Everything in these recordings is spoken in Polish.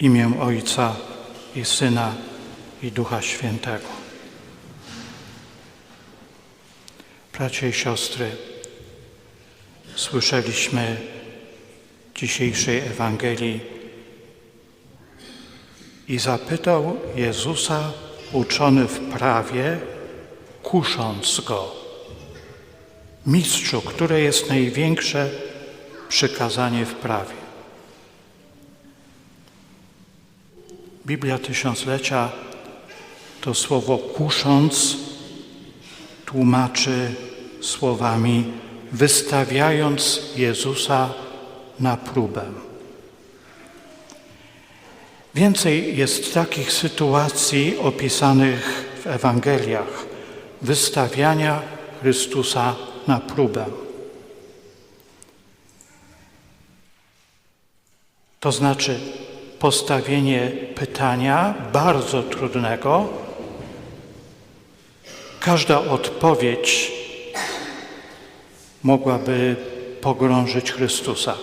imię Ojca i Syna i Ducha Świętego. Bracia i siostry, słyszeliśmy dzisiejszej Ewangelii i zapytał Jezusa uczony w prawie, kusząc go, Mistrzu, które jest największe przykazanie w prawie? Biblia Tysiąclecia to słowo kusząc tłumaczy słowami wystawiając Jezusa na próbę. Więcej jest takich sytuacji opisanych w Ewangeliach wystawiania Chrystusa na próbę. To znaczy postawienie pytania bardzo trudnego. Każda odpowiedź mogłaby pogrążyć Chrystusa,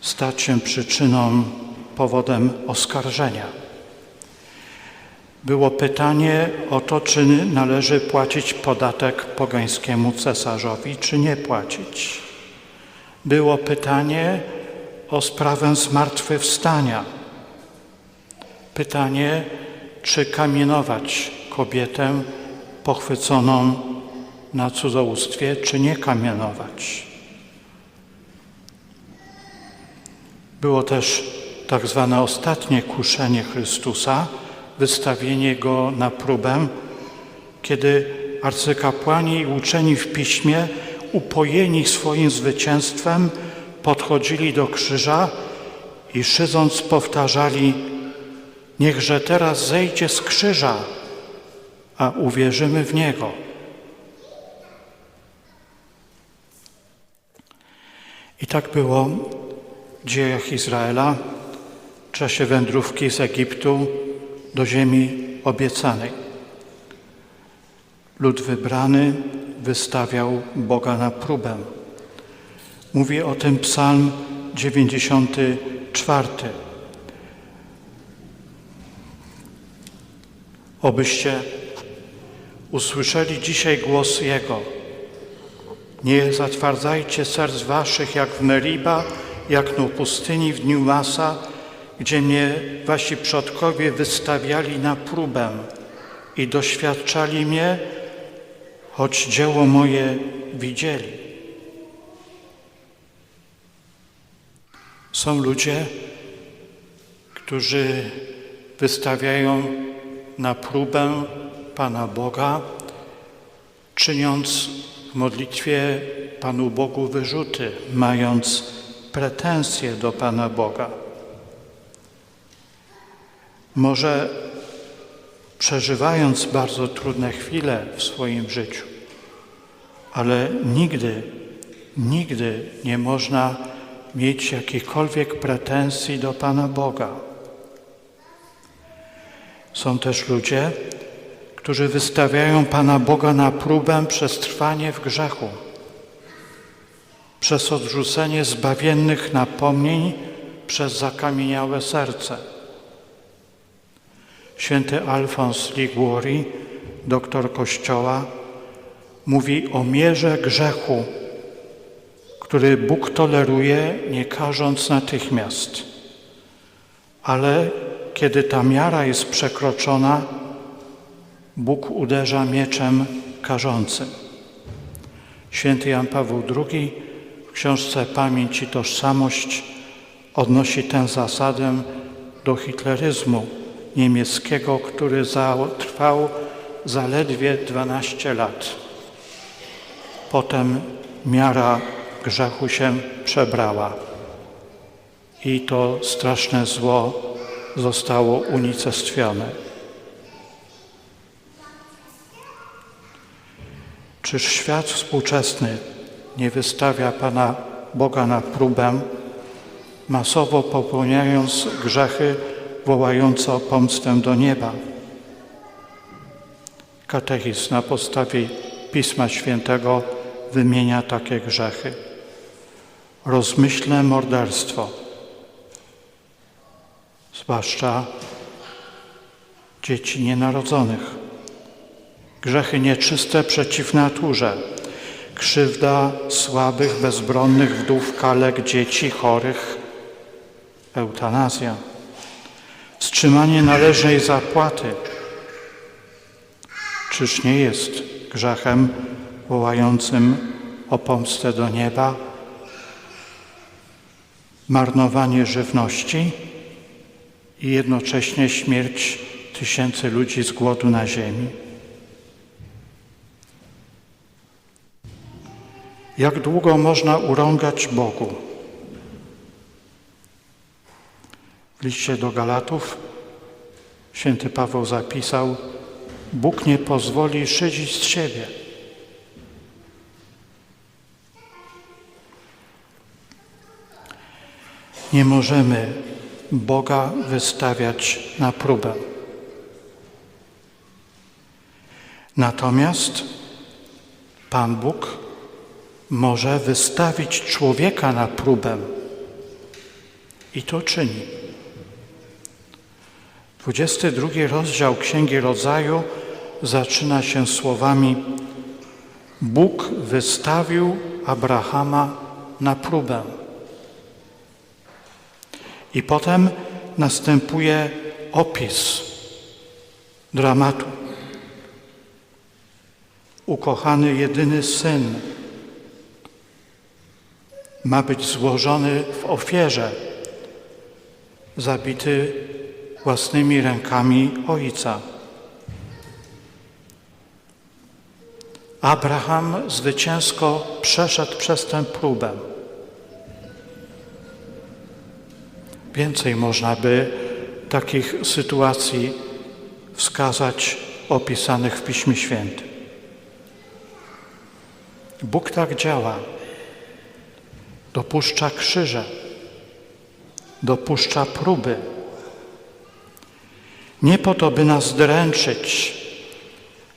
stać się przyczyną, powodem oskarżenia. Było pytanie o to, czy należy płacić podatek pogańskiemu cesarzowi, czy nie płacić. Było pytanie o sprawę zmartwychwstania. Pytanie, czy kamienować kobietę pochwyconą na cudzołóstwie, czy nie kamienować. Było też tak zwane ostatnie kuszenie Chrystusa, wystawienie Go na próbę, kiedy arcykapłani i uczeni w piśmie, upojeni swoim zwycięstwem, podchodzili do krzyża i szydząc powtarzali, niechże teraz zejdzie z krzyża, a uwierzymy w Niego. I tak było w dziejach Izraela w czasie wędrówki z Egiptu do ziemi obiecanej. Lud wybrany wystawiał Boga na próbę. Mówi o tym Psalm 94. Obyście usłyszeli dzisiaj głos Jego. Nie zatwardzajcie serc waszych jak w Meriba, jak na pustyni w dniu Masa, gdzie mnie wasi przodkowie wystawiali na próbę i doświadczali mnie, choć dzieło moje widzieli. Są ludzie, którzy wystawiają na próbę Pana Boga, czyniąc w modlitwie Panu Bogu wyrzuty, mając pretensje do Pana Boga. Może przeżywając bardzo trudne chwile w swoim życiu, ale nigdy, nigdy nie można mieć jakichkolwiek pretensji do Pana Boga. Są też ludzie, którzy wystawiają Pana Boga na próbę przez trwanie w grzechu, przez odrzucenie zbawiennych napomnień, przez zakamieniałe serce. Święty Alfons Liguori, doktor Kościoła, mówi o mierze grzechu, który Bóg toleruje, nie karząc natychmiast. Ale kiedy ta miara jest przekroczona, Bóg uderza mieczem karzącym. Święty Jan Paweł II w książce Pamięć i Tożsamość odnosi tę zasadę do hitleryzmu niemieckiego, który trwał zaledwie 12 lat. Potem miara grzechu się przebrała i to straszne zło zostało unicestwione. Czyż świat współczesny nie wystawia Pana Boga na próbę, masowo popełniając grzechy wołające o pomstę do nieba? Katechizm na podstawie Pisma Świętego wymienia takie grzechy. Rozmyślne morderstwo, zwłaszcza dzieci nienarodzonych. Grzechy nieczyste przeciw naturze, krzywda słabych, bezbronnych wdów, kalek, dzieci, chorych, eutanazja, wstrzymanie należnej zapłaty. Czyż nie jest grzechem wołającym o pomstę do nieba marnowanie żywności i jednocześnie śmierć tysięcy ludzi z głodu na ziemi? Jak długo można urągać Bogu? W liście do Galatów święty Paweł zapisał: Bóg nie pozwoli szydzić z siebie. Nie możemy Boga wystawiać na próbę. Natomiast Pan Bóg może wystawić człowieka na próbę i to czyni. 22 rozdział Księgi Rodzaju zaczyna się słowami Bóg wystawił Abrahama na próbę. I potem następuje opis dramatu. Ukochany jedyny syn ma być złożony w ofierze, zabity własnymi rękami ojca. Abraham zwycięsko przeszedł przez tę próbę. Więcej można by takich sytuacji wskazać opisanych w Piśmie Świętym. Bóg tak działa. Dopuszcza krzyże, dopuszcza próby. Nie po to, by nas dręczyć,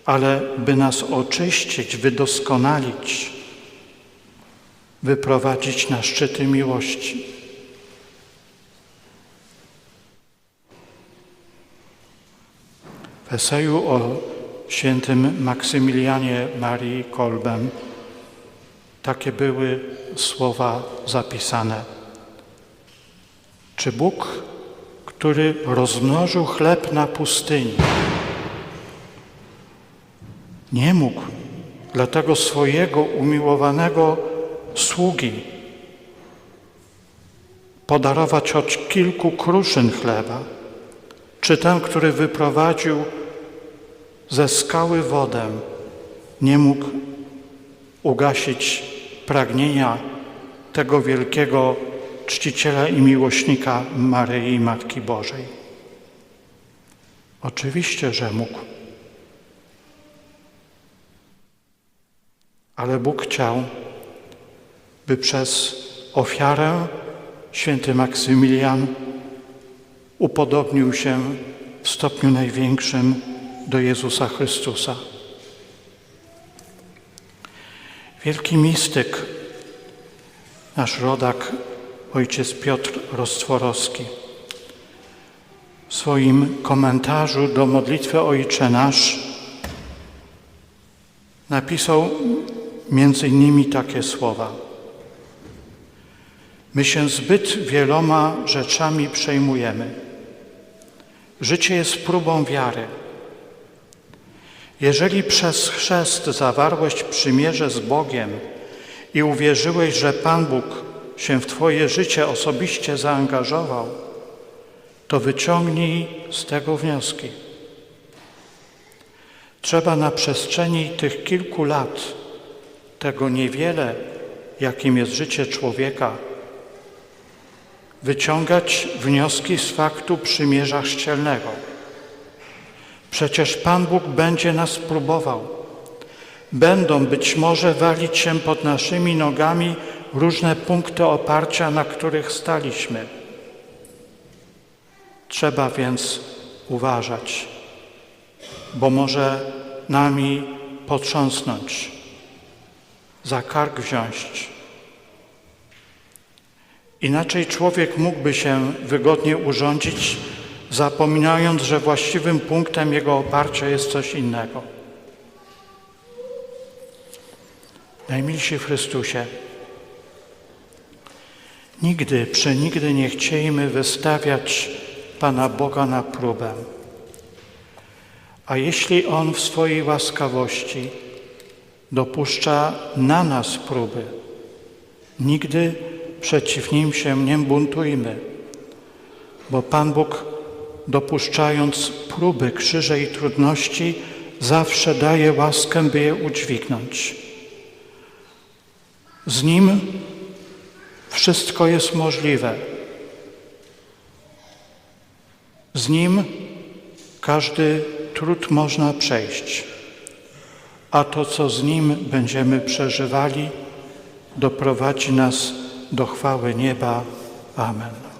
ale by nas oczyścić, wydoskonalić, wyprowadzić na szczyty miłości. Eseju o świętym Maksymilianie Marii Kolbem takie były słowa zapisane. Czy Bóg, który rozmnożył chleb na pustyni, nie mógł dla tego swojego umiłowanego sługi podarować choć kilku kruszyn chleba, czy ten, który wyprowadził ze skały wodę, nie mógł ugasić pragnienia tego wielkiego czciciela i miłośnika Maryi Matki Bożej? Oczywiście, że mógł. Ale Bóg chciał, by przez ofiarę święty Maksymilian upodobnił się w stopniu największym do Jezusa Chrystusa. Wielki mistyk, nasz rodak, ojciec Piotr Rostworowski, w swoim komentarzu do modlitwy Ojcze Nasz napisał między innymi takie słowa. My się zbyt wieloma rzeczami przejmujemy. Życie jest próbą wiary. Jeżeli przez chrzest zawarłeś przymierze z Bogiem i uwierzyłeś, że Pan Bóg się w Twoje życie osobiście zaangażował, to wyciągnij z tego wnioski. Trzeba na przestrzeni tych kilku lat, tego niewiele, jakim jest życie człowieka, wyciągać wnioski z faktu przymierza chrzcielnego. Przecież Pan Bóg będzie nas próbował. Będą być może walić się pod naszymi nogami różne punkty oparcia, na których staliśmy. Trzeba więc uważać, bo może nami potrząsnąć, za kark wziąć Inaczej człowiek mógłby się wygodnie urządzić, zapominając, że właściwym punktem jego oparcia jest coś innego. Najmilsi w Chrystusie, nigdy, przenigdy nie chciejmy wystawiać Pana Boga na próbę. A jeśli On w swojej łaskawości dopuszcza na nas próby, nigdy przeciw Nim się nie buntujmy, bo Pan Bóg dopuszczając próby, krzyże i trudności, zawsze daje łaskę, by je udźwignąć. Z Nim wszystko jest możliwe. Z Nim każdy trud można przejść, a to, co z Nim będziemy przeżywali, doprowadzi nas do chwały nieba. Amen.